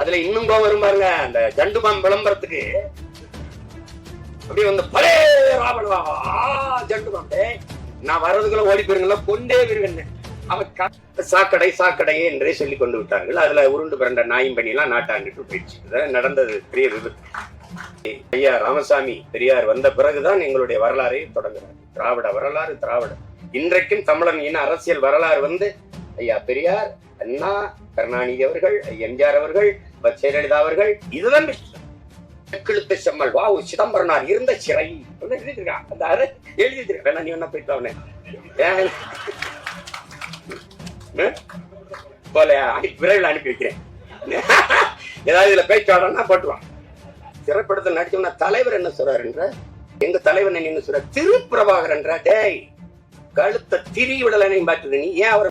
அதுல இன்னும் கோவம் வரும் பாருங்க. அந்த ஜண்டுபாம் விளம்பரத்துக்கு அப்படியே வந்து பலே ராவணா ஜண்டுபாம் பாம்பே நான் வர்றதுக்குள்ள ஓடி போயிருங்களா கொண்டே விடுவேன் அவன் சாக்கடை சாக்கடை என்றே சொல்லி கொண்டு விட்டார்கள். அதுல உருண்டு பிறண்ட நாயும் பண்ணிலாம் நாட்டாண்டுட்டு போயிடுச்சு. நடந்தது பெரிய விபத்து. ஐயா ராமசாமி பெரியார் வந்த பிறகுதான் எங்களுடைய வரலாறை தொடங்குறார். திராவிட வரலாறு திராவிட. இன்றைக்கும் தமிழன் இன அரசியல் வரலாறு வந்து ஐயா பெரியார் அண்ணா கருணாநிதி அவர்கள் எம்ஜிஆர் அவர்கள் ப. ஜெயலலிதா அவர்கள் இதுதான் கிழுத்து செம்மல். வா சிதம்பரனார் இருந்த சிறை. எழுதிருக்கான் அந்த அரை எழுதி வச்சிருக்கேன் நீ என்ன போயிட்டு போல அனுப்பி- விரைவில் அனுப்பி வைக்கிறேன். ஏதாவது இதுல பேச்சாளர்னா போட்டுவான் திரைப்படத்தில் நடிச்சோம்னா தலைவர் என்ன சொல்றாருன்ற எங்க தலைவர் என்ன சொல்ற திருப்பிரபாகர் என்ற. டேய் கழுத்த திரி விடலனையும் பார்த்தது நீ ஏன் அவரை